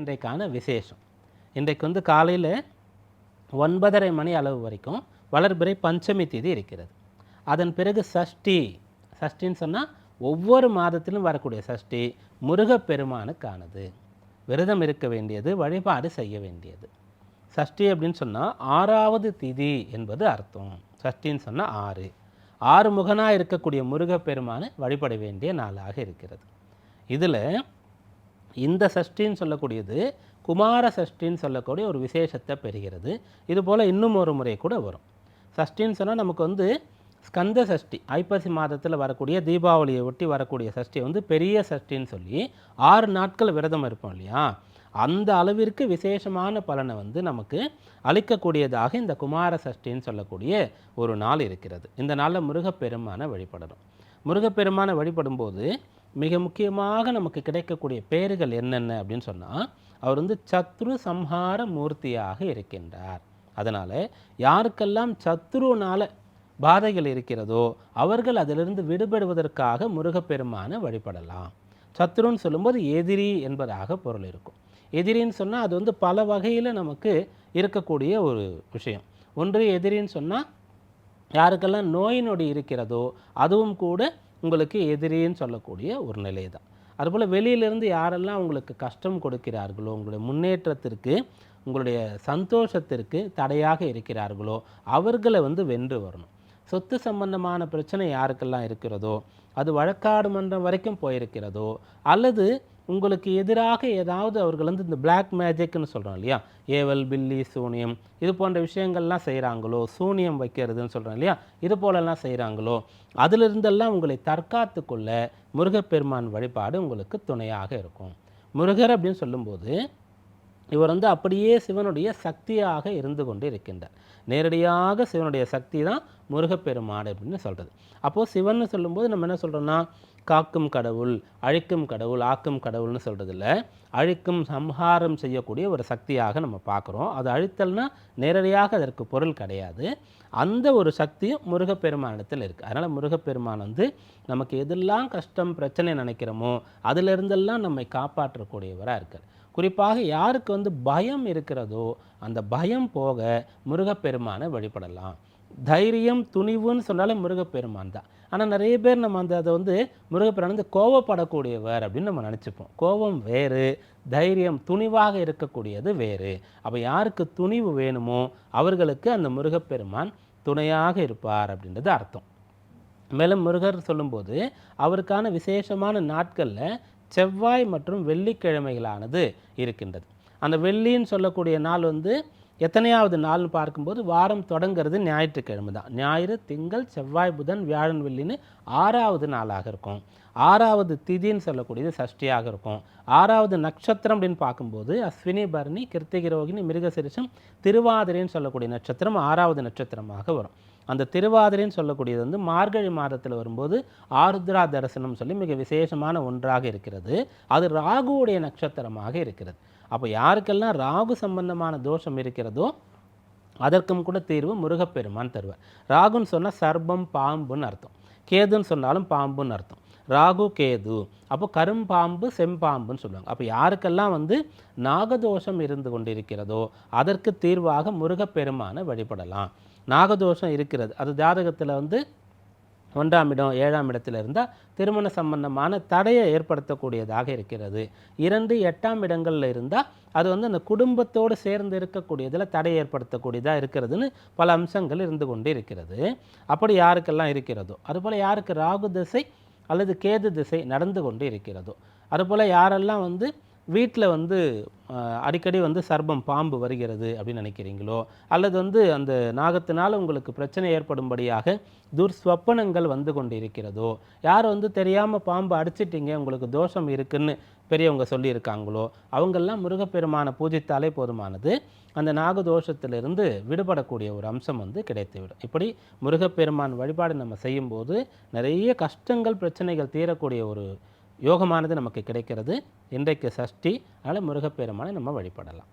இன்றைக்கான விசேஷம். இன்றைக்கு வந்து காலையில் ஒன்பதரை மணி அளவு வரைக்கும் வளர்பிறை பஞ்சமி தேதி இருக்கிறது. அதன் பிறகு சஷ்டி. சஷ்டின்னு சொன்னால் ஒவ்வொரு மாதத்திலும் வரக்கூடிய சஷ்டி முருகப்பெருமானுக்கானது விரதம் இருக்க வேண்டியது வழிபாடு செய்ய வேண்டியது. சஷ்டி அப்படின்னு சொன்னால் ஆறாவது திதி என்பது அர்த்தம். சஷ்டின்னு சொன்னால் ஆறு. ஆறு முகனாக இருக்கக்கூடிய முருகப்பெருமானை வழிபட வேண்டிய நாளாக இருக்கிறது. இதில் இந்த சஷ்டின்னு சொல்லக்கூடியது குமார சஷ்டின்னு சொல்லக்கூடிய ஒரு விசேஷத்தை பெறுகிறது. இது போல் இன்னும் ஒரு முறை கூட வரும். சஷ்டின்னு சொன்னால் நமக்கு வந்து ஸ்கந்த சஷ்டி ஐப்பசி மாதத்தில் வரக்கூடிய தீபாவளியை ஒட்டி வரக்கூடிய சஷ்டியை வந்து பெரிய சஷ்டின்னு சொல்லி ஆறு நாட்கள் விரதம் இருப்போம் இல்லையா? அந்த அளவிற்கு விசேஷமான பலனை வந்து நமக்கு அளிக்கக்கூடியதாக இந்த குமார சஷ்டின்னு சொல்லக்கூடிய ஒரு நாள் இருக்கிறது. இந்த நாளில் முருகப்பெருமானை வழிபடணும். முருகப்பெருமானை வழிபடும்போது மிக முக்கியமாக நமக்கு கிடைக்கக்கூடிய பேர்கள் என்னென்ன அப்படின்னு சொன்னால் அவர் வந்து சத்ரு சம்ஹார மூர்த்தியாக இருக்கின்றார். அதனால் யாருக்கெல்லாம் சத்ருனால பாதைகள் இருக்கிறதோ அவர்கள் அதிலிருந்து விடுபடுவதற்காக முருகப்பெருமானை வழிபடலாம். சத்ருன்னு சொல்லும்போது எதிரி என்பதாக பொருள் இருக்கும். எதிரின்னு சொன்னால் அது வந்து பல வகையில் நமக்கு இருக்கக்கூடிய ஒரு விஷயம். ஒன்று எதிரின்னு சொன்னால் யாருக்கெல்லாம் நோய் நொடி இருக்கிறதோ அதுவும் கூட உங்களுக்கு எதிரின்னு சொல்லக்கூடிய ஒரு நிலை தான். அதுபோல் வெளியிலிருந்து யாரெல்லாம் உங்களுக்கு கஷ்டம் கொடுக்கிறார்களோ உங்களுடைய முன்னேற்றத்திற்கு உங்களுடைய சந்தோஷத்திற்கு தடையாக இருக்கிறார்களோ அவர்களை வந்து வென்று வரணும். சொத்து சம்பந்தமான பிரச்சனை யாருக்கெல்லாம் இருக்கிறதோ அது வழக்காடு மன்றம் வரைக்கும் போயிருக்கிறதோ அல்லது உங்களுக்கு எதிராக ஏதாவது அவர்கள் வந்து இந்த பிளாக் மேஜிக்னு சொல்கிறோம் இல்லையா? ஏவல் பில்லி சூனியம் இது போன்ற விஷயங்கள்லாம் செய்கிறாங்களோ சூனியம் வைக்கிறதுன்னு சொல்கிறோம் இல்லையா? இது போலெல்லாம் செய்கிறாங்களோ அதிலிருந்தெல்லாம் உங்களை தற்காத்து கொள்ள முருகப்பெருமான் வழிபாடு உங்களுக்கு துணையாக இருக்கும். முருகர் அப்படின்னு சொல்லும்போது இவர் வந்து அப்படியே சிவனுடைய சக்தியாக இருந்து கொண்டு இருக்கின்றார் நேரடியாக சிவனுடைய சக்தி தான் முருகப்பெருமான் அப்படின்னு சொல்கிறது அப்போது சிவன் சொல்லும்போது நம்ம என்ன சொல்கிறோன்னா காக்கும் கடவுள் அழிக்கும் கடவுள் ஆக்கும் கடவுள்னு சொல்கிறதில்ல அழிக்கும் சம்ஹாரம் செய்யக்கூடிய ஒரு சக்தியாக நம்ம பார்க்குறோம். அது அழித்தல்னா நேரடியாக அதற்கு பொருள் கிடையாது. அந்த ஒரு சக்தியும் முருகப்பெருமானிடத்தில் இருக்குது அதனால் முருகப்பெருமான் வந்து நமக்கு எதெல்லாம் கஷ்டம் பிரச்சனை நினைக்கிறோமோ அதிலிருந்தெல்லாம் நம்மை காப்பாற்றக்கூடியவராக இருக்கார். குறிப்பாக யாருக்கு வந்து பயம் இருக்கிறதோ அந்த பயம் போக முருகப்பெருமானை வழிபடலாம். தைரியம் துணிவுன்னு சொன்னாலே முருகப்பெருமான் தான். ஆனால் நிறைய பேர் நம்ம அந்த அதை வந்து முருகப்பெருமான் வந்து கோவப்படக்கூடியவர் அப்படின்னு நம்ம நினச்சிப்போம். கோபம் வேறு தைரியம் துணிவாக இருக்கக்கூடியது வேறு. அப்போ யாருக்கு துணிவு வேணுமோ அவர்களுக்கு அந்த முருகப்பெருமான் துணையாக இருப்பார் அப்படின்றது அர்த்தம். மேலும் முருகர் சொல்லும்போது அவருக்கான விசேஷமான நாட்களில் செவ்வாய் மற்றும் வெள்ளிக்கிழமைகளானது இருக்கின்றது. அந்த வெள்ளின்னு சொல்லக்கூடிய நாள் வந்து எத்தனையாவது நாள்னு பார்க்கும்போது வாரம் தொடங்கிறது ஞாயிற்றுக்கிழமை தான். ஞாயிறு திங்கள் செவ்வாய் புதன் வியாழன் வெள்ளின்னு ஆறாவது நாளாக இருக்கும். ஆறாவது திதின்னு சொல்லக்கூடியது சஷ்டியாக இருக்கும். ஆறாவது நட்சத்திரம் அப்படின்னு பார்க்கும்போது அஸ்வினி பரணி கிருத்திகிரோகினி மிருகசிரிஷம் திருவாதிரைன்னு சொல்லக்கூடிய நட்சத்திரம் ஆறாவது நட்சத்திரமாக வரும். அந்த திருவாதிரைன்னு சொல்லக்கூடியது வந்து மார்கழி மாதத்தில் வரும்போது ஆருத்ரா தரிசனம் சொல்லி மிக விசேஷமான ஒன்றாக இருக்கிறது. அது ராகுவுடைய நட்சத்திரமாக இருக்கிறது. அப்போ யாருக்கெல்லாம் ராகு சம்பந்தமான தோஷம் இருக்கிறதோ அதற்கும் கூட தீர்வு முருகப்பெருமான் தருவார். ராகுன்னு சொன்னால் சர்பம் பாம்புன்னு அர்த்தம். கேதுன்னு சொன்னாலும் பாம்புன்னு அர்த்தம். ராகு கேது. அப்போ கரும்பாம்பு செம்பாம்புன்னு சொல்லுவாங்க. அப்போ யாருக்கெல்லாம் வந்து நாகதோஷம் இருந்து கொண்டிருக்கிறதோ அதற்கு தீர்வாக முருகப்பெருமானை வழிபடலாம். நாகதோஷம் இருக்கிறது. அது ஜாதகத்தில் வந்து ஒன்றாம் இடம் ஏழாம் இடத்துல இருந்தால் திருமண சம்பந்தமான தடையை ஏற்படுத்தக்கூடியதாக இருக்கிறது. இரண்டு எட்டாம் இடங்களில் இருந்தால் அது வந்து அந்த குடும்பத்தோடு சேர்ந்து இருக்கக்கூடியதில் தடை ஏற்படுத்தக்கூடியதாக இருக்கிறதுன்னு பல அம்சங்கள் இருந்து கொண்டு இருக்கிறது. அப்படி யாருக்கெல்லாம் இருக்கிறதோ அதுபோல் யாருக்கு ராகு திசை அல்லது கேது திசை நடந்து கொண்டு இருக்கிறதோ அதுபோல் யாரெல்லாம் வந்து வீட்டில் வந்து அடிக்கடி வந்து சர்பம் பாம்பு வருகிறது அப்படின்னு நினைக்கிறீங்களோ? அல்லது வந்து அந்த நாகத்தினால் உங்களுக்கு பிரச்சனை ஏற்படும்படியாக துர்ஸ்வப்பனங்கள் வந்து கொண்டு இருக்கிறதோ யார் வந்து தெரியாமல் பாம்பு அடிச்சிட்டீங்க உங்களுக்கு தோஷம் இருக்குன்னு பெரியவங்க சொல்லியிருக்காங்களோ? அவங்கெல்லாம் முருகப்பெருமானை பூஜித்தாலே போதுமானது. அந்த நாகதோஷத்திலிருந்து விடுபடக்கூடிய ஒரு அம்சம் வந்து கிடைத்துவிடும். இப்படி முருகப்பெருமான் வழிபாடு நம்ம செய்யும்போது நிறைய கஷ்டங்கள் பிரச்சனைகள் தீரக்கூடிய ஒரு யோகமானது நமக்கு கிடைக்கிறது. இன்றைக்கு சஷ்டி அதனால் முருகப்பெருமானை நம்ம வழிபடலாம்.